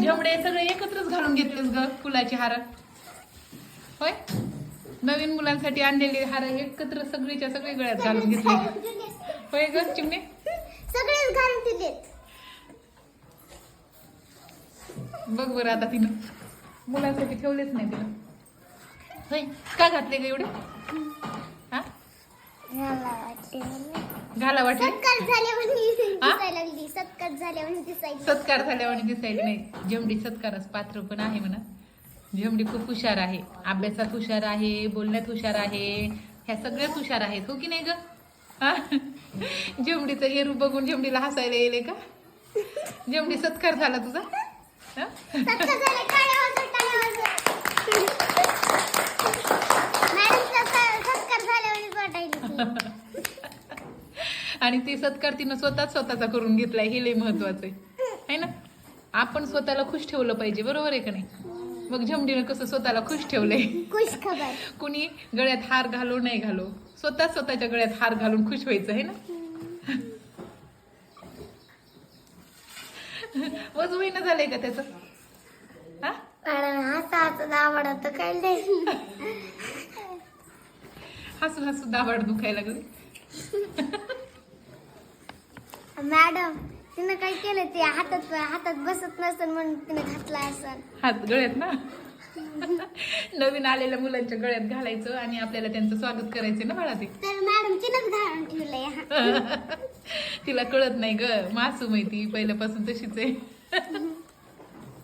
जेवढे सगळे एकत्रच घालून घेतलेस ग फुलाची हार. होय? नवीन मुलांसाठी आणलेली हार एकत्र सगळीच्या सगळे गळ्यात घालून घेतले. होय ग चिमणे? सगळेच घालून दिलेत. बघ बरं आता तिनं. मुलांसाठी ठेवलेच नाही तिनं. होय? का घातले ग एवढे? हा. घाला वाटले? दिसायला लागली. सत्कार झाल्यावर दिसायला. सत्कार झाल्यावर दिसायला नाही. झेमडी सत्कारास पात्र पण आहे म्हणा. झेमडी खूप हुशार आहे. अभ्यासात हुशार आहे बोलण्यात हुशार आहे. ह्या सगळ्यात हुशार आहेत. हो की नाही ग? हा? झेमडीचं हेरू बघून झेमडीला हसायला येईल का? झेमडी सत्कार झाला तुझा? हा? सत्कार झाले टाळ्या वाजव टाळ्या वाजव मॅडम सत्कार सत्कार झाल्यावर वाटायला आणि ते सत्कार तिनं स्वतःच स्वतःचा करून घेतलाय हे लय महत्वाचं आहे है ना? आपण स्वतःला खुश ठेवलं पाहिजे बरोबर आहे का नाही? मग झेमडीनं कसं स्वतःला खुश ठेवलंय? कुणी गळ्यात हार घालो नाही घालो. स्वतः स्वतःच्या गळ्यात हार घालून खुश व्हायचं आहे ना? वज होईना झालंय का त्याच? हसा हसा दाबाड दुखायला लागली. मॅडम तिनं काय केलं? ते हातात हातात बसत नसेल म्हणून तिने घातला असेल हात गळ्यात ना? नवीन आलेल्या मुलांच्या गळ्यात घालायचं आणि आपल्याला त्यांचं स्वागत करायचं ना बाळा ते तर मॅडम तिनंच घालून ठेवलंय. हा. तिला कळत नाही ग. मासूम आहे ती पहिल्यापासून तशीच आहे.